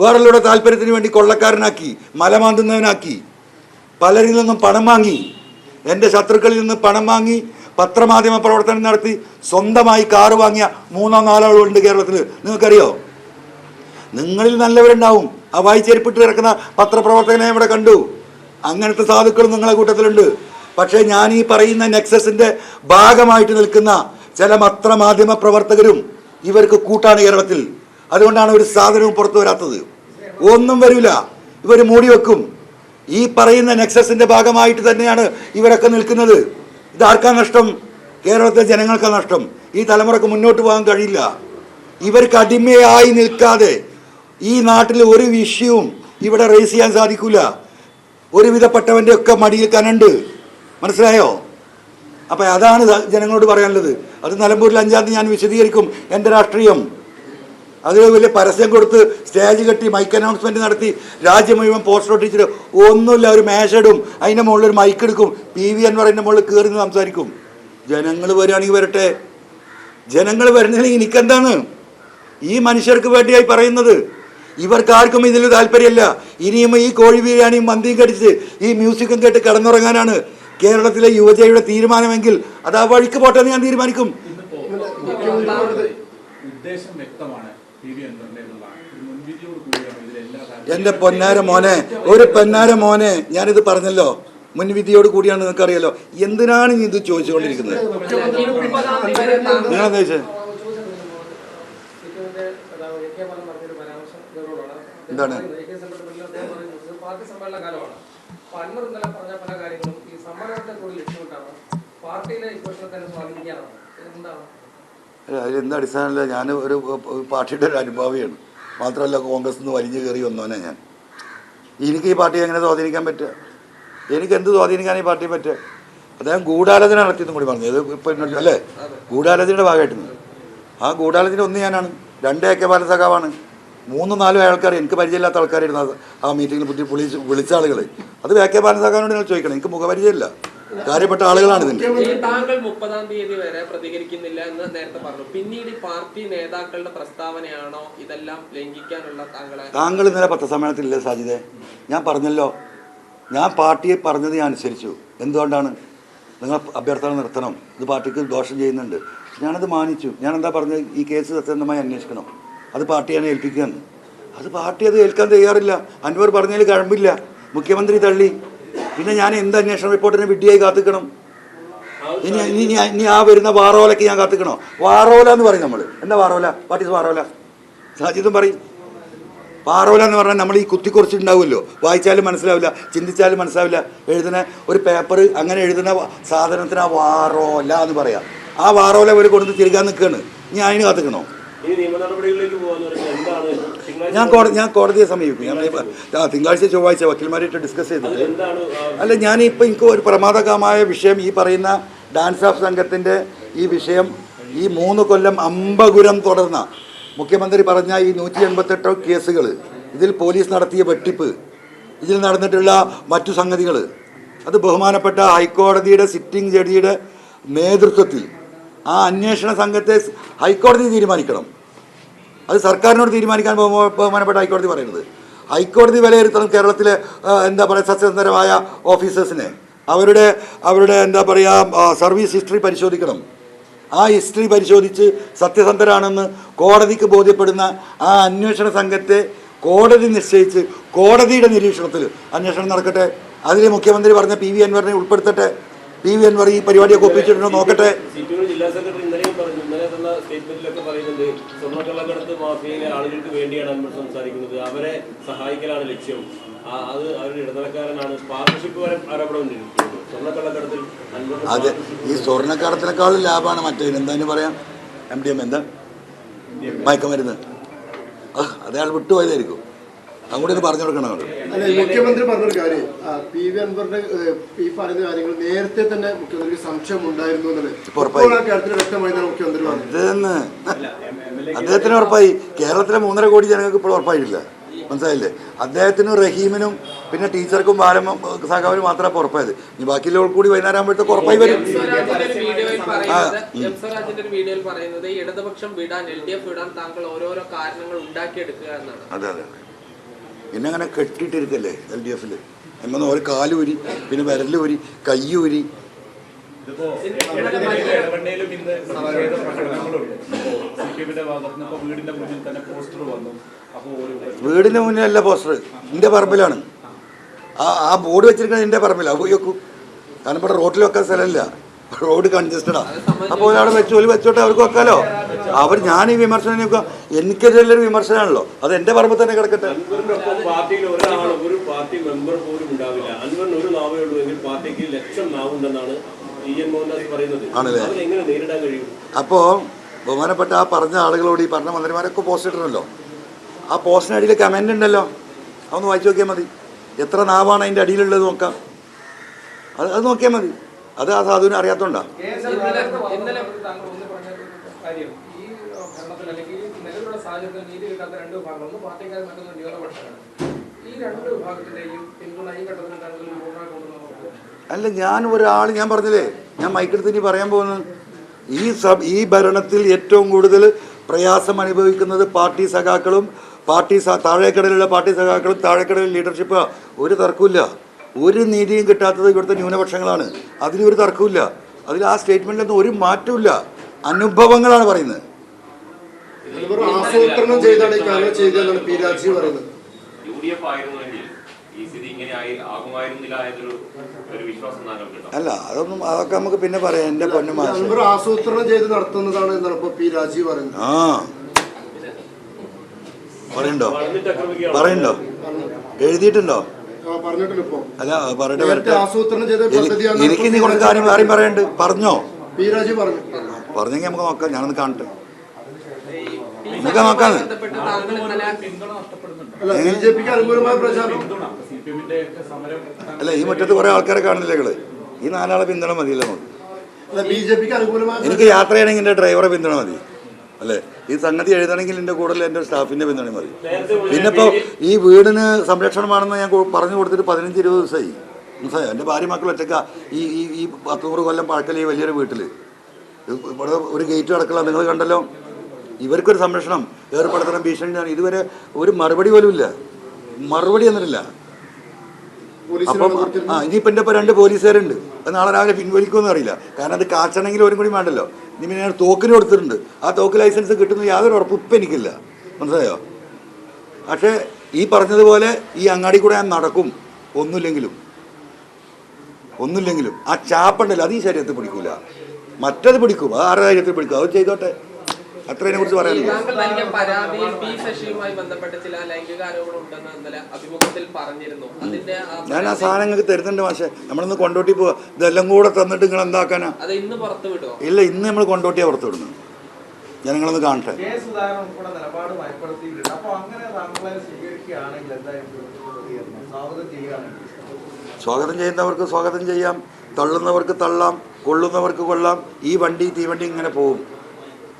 വേറെല്ലുടെ താല്പര്യത്തിന് വേണ്ടി കൊള്ളക്കാരനാക്കി മലമാന്തുന്നവനാക്കി പലരിൽ നിന്നും പണം വാങ്ങി എന്റെ ശത്രുക്കളിൽ നിന്ന് പണം വാങ്ങി പത്രമാധ്യമ പ്രവർത്തനം നടത്തി സ്വന്തമായി കാറ് വാങ്ങിയ മൂന്നോ നാലോ ഉണ്ട് കേരളത്തിൽ. നിങ്ങൾക്കറിയോ? നിങ്ങളിൽ നല്ലവരുണ്ടാവും. ആ വായിച്ചേരിപ്പിട്ട് കിടക്കുന്ന പത്രപ്രവർത്തകനെ ഇവിടെ കണ്ടു. അങ്ങനത്തെ സാധുക്കളും നിങ്ങളെ കൂട്ടത്തിലുണ്ട്. പക്ഷേ ഞാൻ ഈ പറയുന്ന നെക്സസിന്റെ ഭാഗമായിട്ട് നിൽക്കുന്ന ചില പത്രമാധ്യമ പ്രവർത്തകരും ഇവർക്ക് കൂട്ടാണ് കേരളത്തിൽ. അതുകൊണ്ടാണ് ഒരു സാധനവും പുറത്തു വരാത്തത്. ഒന്നും വരില്ല ഇവർ മൂടി വെക്കും. ഈ പറയുന്ന നെക്സസിന്റെ ഭാഗമായിട്ട് തന്നെയാണ് ഇവരൊക്കെ നിൽക്കുന്നത്. ഇതാർക്കാ നഷ്ടം? കേരളത്തിലെ ജനങ്ങൾക്ക് നഷ്ടം. ഈ തലമുറയ്ക്ക് മുന്നോട്ട് പോകാൻ കഴിയില്ല. ഇവർക്ക് അടിമയായി നിൽക്കാതെ ഈ നാട്ടിൽ ഒരു വിഷയവും ഇവിടെ റേസ് ചെയ്യാൻ സാധിക്കില്ല ഒരുവിധപ്പെട്ടവന്റെ ഒക്കെ മടിയിൽ കനണ്ട്. മനസ്സിലായോ? അപ്പം അതാണ് ജനങ്ങളോട് പറയാനുള്ളത്. അത് നിലമ്പൂരിൽ അഞ്ചാം തീയതി ഞാൻ വിശദീകരിക്കും. എന്റെ രാഷ്ട്രീയം. അത് വലിയ പരസ്യം കൊടുത്ത് സ്റ്റേജ് കെട്ടി മൈക്ക് അനൗൺസ്മെന്റ് നടത്തി. രാജ്യം മുഴുവൻ പോസ്റ്റർ ഒട്ടിച്ചിട്ട് ഒന്നുമില്ല ഒരു മേശടും അതിന്റെ മുകളിൽ ഒരു മൈക്ക് എടുക്കും. പി വി എന്ന് പറയുന്ന മുകളിൽ കയറി സംസാരിക്കും. ജനങ്ങൾ വരികയാണെങ്കിൽ വരട്ടെ. ജനങ്ങൾ വരുന്നില്ലെങ്കിൽ എനിക്കെന്താണ്? ഈ മനുഷ്യർക്ക് വേണ്ടിയായി പറയുന്നത്. ഇവർക്ക് ആർക്കും ഇതിൽ താല്പര്യമില്ല. ഇനിയും ഈ കോഴി ബിരിയാണിയും മന്തിയും കടിച്ച് ഈ മ്യൂസിക്കും കേട്ട് കിടന്നുറങ്ങാനാണ് കേരളത്തിലെ യുവജയുടെ തീരുമാനമെങ്കിൽ അത് ആ വഴിക്ക് പോട്ടെന്ന് ഞാൻ തീരുമാനിക്കും. ഉദ്ദേശം വ്യക്തമാണ്. എന്റെ പൊന്നാര മോനെ ഒരു പൊന്നാര മോനെ ഞാനിത് പറഞ്ഞല്ലോ. മുൻവിധിയോട് കൂടിയാണ് നിങ്ങൾക്ക് അറിയാലോ എന്തിനാണ് നീ ഇത് ചോദിച്ചുകൊണ്ടിരിക്കുന്നത്? ഞാൻ ചോദിച്ചത് എന്താണ്? പാർട്ടി സമ്മേളന കാലമാണ്. അപ്പൊ ഇന്നലെ പറഞ്ഞ പല കാര്യങ്ങളും ഈ സമ്മേളനത്തെ കൂടി ലക്ഷ്യമിട്ടാണ്. പാർട്ടിയിലെ ഇപ്പോഴത്തെ എന്താണ്? അതിലെന്ത് അടിസ്ഥാനമില്ല ഞാൻ ഒരു പാർട്ടിയുടെ ഒരു അനുഭാവിയാണ്. മാത്രമല്ല കോൺഗ്രസ് നിന്ന് വലിഞ്ഞു കയറി വന്നോനെ ഞാൻ. എനിക്ക് ഈ പാർട്ടിയെ എങ്ങനെ സ്വാധീനിക്കാൻ പറ്റുക? എനിക്ക് എന്ത് സ്വാധീനിക്കാൻ ഈ പാർട്ടിയെ പറ്റുക? അദ്ദേഹം ഗൂഢാലോചന നടത്തിയെന്നും കൂടി പറഞ്ഞു. ഇത് ഇപ്പം അല്ലേ? ഗൂഢാലോചനയുടെ ഭാഗമായിട്ടുണ്ട്. ആ ഗൂഢാലോചന ഒന്ന് ഞാനാണ്. രണ്ട് എ കെ ബാലസഖാവാണ്. മൂന്ന് നാലും ആൾക്കാർ എനിക്ക് പരിചയമില്ലാത്ത ആൾക്കാരായിരുന്നു അത്. ആ മീറ്റിങ്ങിൽ വിളിച്ച് വിളിച്ച ആളുകൾ അത് എ കെ ബാലസഖാവിനോട് നിങ്ങൾ ചോദിക്കണം. എനിക്ക് മുഖപരിചയമില്ല. കാര്യപ്പെട്ട ആളുകളാണ് ഇതിന്റെ താങ്കൾ മുപ്പതാം തീയതി വരെ പ്രതികരിക്കുന്നില്ല എന്ന് നേരത്തെ പറഞ്ഞു. പിന്നീട് പാർട്ടി നേതാക്കളുടെ പ്രസ്താവനയാണോ ഇതെല്ലാം ലംഘിക്കാനുള്ള താങ്കളെ? താങ്കൾ ഇന്നലെ പത്രസമ്മേളനത്തിലില്ലേ സാജിതെ ഞാൻ പറഞ്ഞല്ലോ. ഞാൻ പാർട്ടിയെ പറഞ്ഞത് ഞാൻ അനുസരിച്ചു. എന്തുകൊണ്ടാണ്? നിങ്ങൾ അഭ്യർത്ഥന നിർത്തണം. ഇത് പാർട്ടിക്ക് ദോഷം ചെയ്യുന്നുണ്ട്. ഞാനത് മാനിച്ചു. ഞാൻ എന്താ പറഞ്ഞത്? ഈ കേസ് സത്യസന്ധമായി അന്വേഷിക്കണം. അത് പാർട്ടിയാണ് ഏൽപ്പിക്കുകയെന്ന് അത് പാർട്ടി അത് ഏൽക്കാൻ തയ്യാറില്ല. അൻവർ പറഞ്ഞതിൽ കഴമ്പില്ല. മുഖ്യമന്ത്രി തള്ളി. പിന്നെ ഞാൻ എന്ത് അന്വേഷണ റിപ്പോർട്ടിന് വിഡ്ഢിയായി കാത്തിക്കണം? ഇനി ഇനി ഇനി ഇനി ആ വരുന്ന വാറോലയ്ക്ക് ഞാൻ കാത്തിക്കണോ? വാറോല എന്ന് പറയും നമ്മൾ എന്താ വാറോല? What is വാറോല? സാജിദും പറയും. പാറോല എന്ന് പറഞ്ഞാൽ നമ്മൾ ഈ കുത്തിക്കുറിച്ചിട്ടുണ്ടാവുമല്ലോ വായിച്ചാലും മനസ്സിലാവില്ല ചിന്തിച്ചാലും മനസ്സിലാവില്ല. എഴുതുന്ന ഒരു പേപ്പർ അങ്ങനെ എഴുതുന്ന സാധനത്തിന് ആ വാറോല എന്ന് പറയാം. ആ വാറോല ഒരു കൊടുത്ത് തിരികാൻ നിൽക്കുകയാണ് ഞാൻ അതിന് കാത്തിക്കണോ? ഈ നടപടികളിലേക്ക് പോകാന്ന് ഞാൻ കോടതി ഞാൻ കോടതിയെ സമീപിക്കും. ഞാൻ തിങ്കളാഴ്ച ചൊവ്വാഴ്ച വക്കീൽമാരായിട്ട് ഡിസ്കസ് ചെയ്തിട്ട് അല്ല ഞാനിപ്പോൾ എനിക്ക് ഒരു പ്രമാദകമായ വിഷയം ഈ പറയുന്ന ഡാൻസ് ഓഫ് സംഘത്തിന്റെ ഈ വിഷയം ഈ മൂന്ന് കൊല്ലം അമ്പകുരം തുടർന്ന മുഖ്യമന്ത്രി പറഞ്ഞ ഈ നൂറ്റി എൺപത്തെട്ടോ കേസുകൾ ഇതിൽ പോലീസ് നടത്തിയ വെട്ടിപ്പ് ഇതിൽ നടന്നിട്ടുള്ള മറ്റു സംഗതികൾ അത് ബഹുമാനപ്പെട്ട ഹൈക്കോടതിയുടെ സിറ്റിംഗ് ജഡ്ജിയുടെ നേതൃത്വത്തിൽ ആ അന്വേഷണ സംഘത്തെ ഹൈക്കോടതി തീരുമാനിക്കണം. അത് സർക്കാരിനോട് തീരുമാനിക്കാൻ ബഹു- ബഹുമാനപ്പെട്ട ഹൈക്കോടതി പറയുന്നത്. ഹൈക്കോടതി വിലയിരുത്തണം കേരളത്തിലെ എന്താ പറയുക സത്യസന്ധരമായ ഓഫീസേഴ്സിനെ. അവരുടെ അവരുടെ എന്താ പറയുക സർവീസ് ഹിസ്റ്ററി പരിശോധിക്കണം. ആ ഹിസ്റ്ററി പരിശോധിച്ച് സത്യസന്ധരാണെന്ന് കോടതിക്ക് ബോധ്യപ്പെടുന്ന ആ അന്വേഷണ സംഘത്തെ കോടതി നിശ്ചയിച്ച് കോടതിയുടെ നിരീക്ഷണത്തിൽ അന്വേഷണം നടക്കട്ടെ. അതിൽ മുഖ്യമന്ത്രി പറഞ്ഞ പി വി അൻവറിനെ ഉൾപ്പെടുത്തട്ടെ. പി വി അൻവർ ഈ പരിപാടിയൊക്കെ ഒപ്പിച്ചിട്ടുണ്ടോ? നോക്കട്ടെ സിറ്റിയുടെ ജില്ലാ സെക്രട്ടറി ഇന്നലെയും പറഞ്ഞു ഇന്നലെ തന്ന സ്റ്റേറ്റ്മെന്റിലൊക്കെ പറയുന്നത് സ്വർണക്കള്ളക്കടത്ത് മാഫിയയിലെ ആളുകൾക്ക് വേണ്ടിയാണ് നമ്മൾ സംസാരിക്കുന്നത്. അവരെ സഹായിക്കലാണ് ലക്ഷ്യം. അത് അവരുടെ ഇടനിലക്കാരനാണ്. പാർട്ണർഷിപ്പ് വരെ ആരോപണം സ്വർണക്കള്ളക്കടത്തിൽ അതെ ഈ സ്വർണക്കടത്തിനേക്കാളും ലാഭമാണ് മറ്റേ എന്താണ് പറയാം. എം ഡി എം എന്താ? മയക്കമരുന്ന്. ആ, അത് അയാൾ വിട്ടുപോയതായിരിക്കും. അങ്ങോട്ട് പറഞ്ഞു കൊടുക്കണം മുഖ്യമന്ത്രി പറഞ്ഞൊരു കാര്യം. പി വി അൻവറിന്റെ ഈ പറയുന്ന കാര്യങ്ങൾ നേരത്തെ തന്നെ മുഖ്യമന്ത്രിക്ക് സംശയം ഉണ്ടായിരുന്നു അദ്ദേഹത്തിന് ഉറപ്പായി. കേരളത്തിലെ മൂന്നര കോടി ജനങ്ങൾക്ക് ഇപ്പോൾ ഉറപ്പായിട്ടില്ല. മനസ്സിലായില്ലേ? അദ്ദേഹത്തിനും റഹീമിനും പിന്നെ ടീച്ചർക്കും ബാലം സഖാവിനും മാത്രമേ ഉറപ്പായത്. ഇനി ബാക്കിയുള്ളവർ കൂടി വൈകുന്നേരം ആകുമ്പോഴത്തേക്ക് ഉറപ്പായി വരും. വീഡിയോയിൽ പറയുന്നത് ഇടതുപക്ഷം വിടാൻ എൽ ഡി എഫ് വിടാൻ താങ്കൾ ഓരോരോ കാരണങ്ങൾ ഉണ്ടാക്കിയെടുക്കുക എന്നാണ്. അതെ അതെ. പിന്നെ അങ്ങനെ കെട്ടിയിട്ടിരിക്കല്ലേ എൽ ഡി എഫിൽ എന്നു ഒരു കാലൂരി പിന്നെ വിരലൂരി കയ്യൂരി. കൈ ഊരി വീടിന്റെ മുന്നിൽ അല്ല പോസ്റ്റർ എന്റെ പറമ്പിലാണ്. ആ ആ ബോർഡ് വെച്ചിരിക്കുന്നത് എന്റെ പറമ്പിലാണ് പോയി വെക്കൂ കാരണം ഇവിടെ റോട്ടിൽ വെക്കാൻ സ്ഥലമില്ല. റോഡ് കൺജസ്റ്റഡാ. അപ്പോൾ ഒരാളെ വെച്ച് ഒരു വെച്ചോട്ടെ അവർക്ക് വെക്കാലോ? അവർ ഞാൻ ഈ വിമർശനം നോക്കുക എനിക്കെതിരെയുള്ളൊരു വിമർശനമാണല്ലോ അത് എന്റെ പറമ്പിൽ തന്നെ കിടക്കട്ടെ. പാർട്ടിയിൽ ഒരാൾ ഒരു പാർട്ടി മെമ്പർ പോലും ഉണ്ടാവില്ല. അൻവറിന് ഒരു നാവേ ഉള്ളൂ എങ്കിൽ പാർട്ടിക്ക് ലക്ഷം നാവുണ്ടെന്നാണ് ഇ മോഹൻദാസ് പറയുന്നത്. ആണല്ലേ? അപ്പോ നേരിടാൻ കഴിയും? അപ്പോൾ ബഹുമാനപ്പെട്ട ആ പറഞ്ഞ ആളുകളോട് ഈ പറഞ്ഞ മന്ത്രിമാരൊക്കെ പോസ്റ്റ് ഇട്ടിട്ടുണ്ടല്ലോ. ആ പോസ്റ്റിന് അടിയിൽ കമന്റ് ഉണ്ടല്ലോ. അതൊന്ന് വായിച്ചു നോക്കിയാൽ മതി. എത്ര നാവാണ് അതിന്റെ അടിയിലുള്ളത് നോക്കാം. അത് അത് നോക്കിയാൽ മതി. അത് ആ സാധുവിനെ അറിയാത്തോണ്ടാ. അല്ല ഞാൻ ഒരാൾ ഞാൻ പറഞ്ഞില്ലേ ഞാൻ മൈക്കെടുത്ത് ഇനി പറയാൻ പോകുന്നത് ഈ സബ് ഈ ഭരണത്തിൽ ഏറ്റവും കൂടുതൽ പ്രയാസം അനുഭവിക്കുന്നത് പാർട്ടി സഖാക്കളും പാർട്ടി താഴേക്കടലുള്ള താഴേക്കടയിലുള്ള പാർട്ടി സഖാക്കളും താഴേക്കടയിൽ ലീഡർഷിപ്പ് ഒരു തർക്കമില്ല ഒരു നീതിയും കിട്ടാത്തത് ഇവിടുത്തെ ന്യൂനപക്ഷങ്ങളാണ്. അതിലൊരു തർക്കമില്ല അതിൽ ആ സ്റ്റേറ്റ്മെന്റിലൊന്നും ഒരു മാറ്റമില്ല അനുഭവങ്ങളാണ് പറയുന്നത്. ആസൂത്രണം ചെയ്താണ് ഈ കാര്യം ചെയ്തതെന്നാണ് പി രാജീവ് പറയുന്നത്. അല്ല അതൊന്നും അതൊക്കെ നമുക്ക് പിന്നെ പറയാം. എന്റെ പൊന്നു ആസൂത്രണം ചെയ്ത് നടത്തുന്നതാണ് എന്നാണ് ഇപ്പൊ പി രാജീവ് പറയുന്നത്. ആ. പറയണ്ടോ പറയണ്ടോ എഴുതിയിട്ടുണ്ടോ? അല്ല പറയട്ടെ വരട്ടെ. എനിക്ക് നീ കുറച്ച് കാര്യം ആരെയും പറയണ്ട്. പറഞ്ഞോ? പറഞ്ഞു. പറഞ്ഞെങ്കിൽ നമുക്ക് നോക്കാം. ഞാനൊന്ന് കാണട്ടെ. നമുക്ക് നോക്കാം. അല്ല ഈ മുറ്റത്ത് കുറേ ആൾക്കാരെ കാണുന്നില്ലേ നിങ്ങൾ ഈ നാലാളെ പിന്തുണ മതിയല്ലോ നമുക്ക്. എനിക്ക് യാത്ര ചെയ്യണമെങ്കിൽ ഡ്രൈവറെ പിന്തുണ മതി. അല്ലേ? ഈ സംഗതി എഴുതണമെങ്കിൽ എന്റെ കൂടുതൽ എന്റെ സ്റ്റാഫിന്റെ പിന്തുണ മതി. പിന്നെ ഇപ്പോൾ ഈ വീടിന് സംരക്ഷണമാണെന്ന് ഞാൻ പറഞ്ഞു കൊടുത്തിട്ട് പതിനഞ്ച് ഇരുപത് ദിവസമായി. മനസ്സിലായോ? എന്റെ ഭാര്യ മക്കൾ ഒറ്റക്ക ഈ ഈ ഈ പത്തുനൂറ് കൊല്ലം പഴക്കൽ ഈ വലിയൊരു വീട്ടിൽ ഇവിടെ ഒരു ഗേറ്റ് അടക്കല നിങ്ങൾ കണ്ടല്ലോ? ഇവർക്കൊരു സംരക്ഷണം. ഏർപ്പെടുത്തണം ഭീഷണിയാണ്. ഇതുവരെ ഒരു മറുപടി പോലും ഇല്ല മറുപടി എന്നിട്ടില്ല അപ്പം ആ ഇനിയിപ്പോൾ എന്റെ ഇപ്പോൾ രണ്ട് പോലീസുകാരുണ്ട്. അത് നാളെ രാവിലെ പിൻവലിക്കുമെന്ന് അറിയില്ല. കാരണം അത് കാച്ചണമെങ്കിൽ ഒരു കൂടി വേണ്ടല്ലോ. ഇനി പിന്നെ ഞാൻ തോക്കിന് കൊടുത്തിട്ടുണ്ട്. ആ തോക്ക് ലൈസൻസ് കിട്ടുന്ന യാതൊരു ഉറപ്പ് ഇപ്പം എനിക്കില്ല. മനസ്സിലായോ? പക്ഷേ ഈ പറഞ്ഞതുപോലെ ഈ അങ്ങാടി കൂടെ ഞാൻ നടക്കും. ഒന്നുമില്ലെങ്കിലും. ഒന്നുമില്ലെങ്കിലും. ആ ചാപ്പുണ്ടല്ലോ അത് ഈ ശരീരത്തിൽ പിടിക്കൂല. മറ്റത് പിടിക്കും. അത് ആരുടെ ശരീരത്തിൽ പിടിക്കും? അത് ചെയ്തോട്ടെ. അത്രതിനെ കുറിച്ച് പറയാനുള്ളൂ താങ്കൾ പരാതിയിൽ പി ശശിയുമായി ബന്ധപ്പെട്ട് ചില ലൈംഗിക ആരോപണം ഉണ്ടെന്ന് അഭിമുഖത്തിൽ പറഞ്ഞിരുന്നു. അതിന്റെ ആ ഞാൻ ആ സാധനങ്ങൾ തരുന്നുണ്ട് മാഷെ. നമ്മളൊന്ന് കൊണ്ടോട്ടി പോവാ. ഇതെല്ലാം കൂടെ തന്നിട്ട് നിങ്ങൾ എന്താക്കാനാ? അത് ഇന്ന് ഇല്ല ഇന്ന് നമ്മൾ കൊണ്ടോട്ടിയാ പുറത്തു വിടുന്നത്. ജനങ്ങളൊന്ന് കാണട്ടെ. സ്വാഗതം ചെയ്യുന്നവർക്ക് സ്വാഗതം ചെയ്യാം. തള്ളുന്നവർക്ക് തള്ളാം. കൊള്ളുന്നവർക്ക് കൊള്ളാം. ഈ വണ്ടി തീവണ്ടി ഇങ്ങനെ പോകും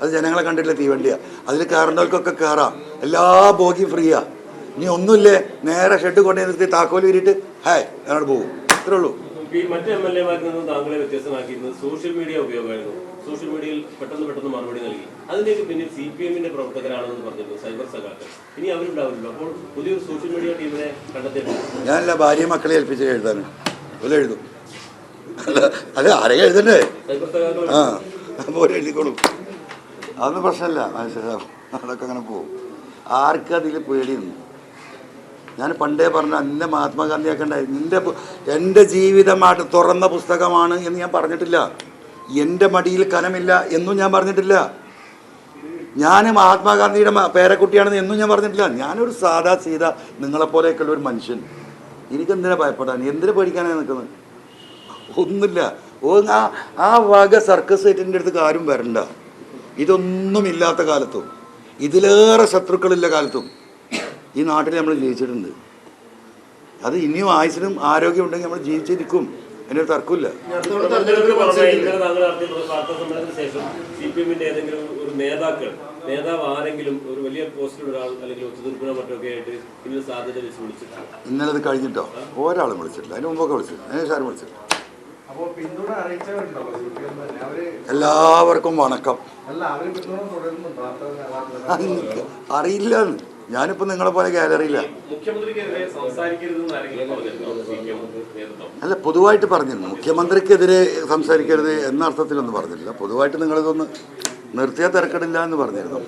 അത് ജനങ്ങളെ കണ്ടിട്ടില്ല തീവണ്ടിയാണ് അതിൽ കയറുന്നവർക്കൊക്കെ കയറാം എല്ലാ ബോഗിയും ഫ്രീയാ. ഇനി ഒന്നുമില്ലേ? നേരെ ഷെഡ് കൊണ്ടു നിർത്തി താക്കോൽ വീരിട്ട് ഹായ് എന്നോട് പോകും ഇത്രേ ഉള്ളൂ. മറ്റ് എം എൽ എമാരിൽ നിന്നും താങ്കളെ വ്യത്യസ്തമാക്കിയിരുന്നത് സോഷ്യൽ മീഡിയ ഉപയോഗമായിരുന്നു. സോഷ്യൽ മീഡിയയിൽ പെട്ടെന്ന് പെട്ടെന്ന് മറുപടി നൽകി. പിന്നെ സി പി എമ്മിന്റെ പ്രവർത്തകരാണെന്ന് പറഞ്ഞിരുന്നു സൈബർ സഖാക്കൾ. ഇനി അവരുണ്ടാവില്ലല്ലോ. അപ്പോൾ പുതിയൊരു സോഷ്യൽ മീഡിയ ടീമിനെ കണ്ടെത്തിയിട്ടുണ്ട് ഞാനല്ല ഭാര്യ മക്കളെ ഏൽപ്പിച്ച് എഴുതാനും. അതുപോലെ എഴുതും. അല്ല അത് ആരെയും എഴുതണ്ടേ? ആ അപ്പോൾ ഒരു എഴുതിക്കോളും. അതൊന്നും പ്രശ്നമില്ല. മനസ്സിലാവും അതൊക്കെ അങ്ങനെ പോകും ആർക്കും അതിൽ പേടിയുണ്ട് ഞാൻ പണ്ടേ പറഞ്ഞു എന്റെ മഹാത്മാഗാന്ധിയൊക്കെ ഉണ്ടായി നിന്റെ എന്റെ ജീവിതമായിട്ട് തുറന്ന പുസ്തകമാണ് എന്ന് ഞാൻ പറഞ്ഞിട്ടില്ല. എന്റെ മടിയിൽ കനമില്ല എന്നും ഞാൻ പറഞ്ഞിട്ടില്ല. ഞാൻ മഹാത്മാഗാന്ധിയുടെ പേരക്കുട്ടിയാണെന്ന് എന്നും ഞാൻ പറഞ്ഞിട്ടില്ല. ഞാനൊരു സാധാ സീത നിങ്ങളെപ്പോലെയൊക്കെയുള്ള ഒരു മനുഷ്യൻ. എനിക്കെന്തിനാ ഭയപ്പെടാൻ? എന്തിനു പേടിക്കാനാണ് നിൽക്കുന്നത്? ഒന്നുമില്ല. ഓ ആ ആ വക സർക്കസ് സൈറ്റിന്റെ അടുത്ത് ആരും വരണ്ട. ഇതൊന്നുമില്ലാത്ത കാലത്തും ഇതിലേറെ ശത്രുക്കളില്ല കാലത്തും ഈ നാട്ടിൽ നമ്മൾ ജീവിച്ചിട്ടുണ്ട്. അത് ഇനിയും ആയുസിനും ആരോഗ്യം ഉണ്ടെങ്കിൽ നമ്മൾ ജീവിച്ചിരിക്കും. അതിനൊരു തർക്കമില്ല ഒരു വലിയ അല്ലെങ്കിൽ ആയിട്ട് ഇന്നലെ ഇന്നലെ അത് കഴിഞ്ഞിട്ടോ? ഒരാളും വിളിച്ചിട്ടില്ല. അതിന് മുമ്പൊക്കെ വിളിച്ചിട്ടില്ല അതിന് വിളിച്ചിട്ടില്ല. എല്ലാവർക്കും വണക്കം. അറിയില്ല ഞാനിപ്പോ നിങ്ങളെ പോലെ ഗാലറിയില്ല അല്ല പൊതുവായിട്ട് പറഞ്ഞിരുന്നു. മുഖ്യമന്ത്രിക്കെതിരെ സംസാരിക്കരുത് എന്ന അർത്ഥത്തിലൊന്നും പറഞ്ഞില്ല പൊതുവായിട്ട് നിങ്ങളിതൊന്ന് നിർത്തിയാൽ തിരക്കടില്ല എന്ന് പറഞ്ഞിരുന്നു.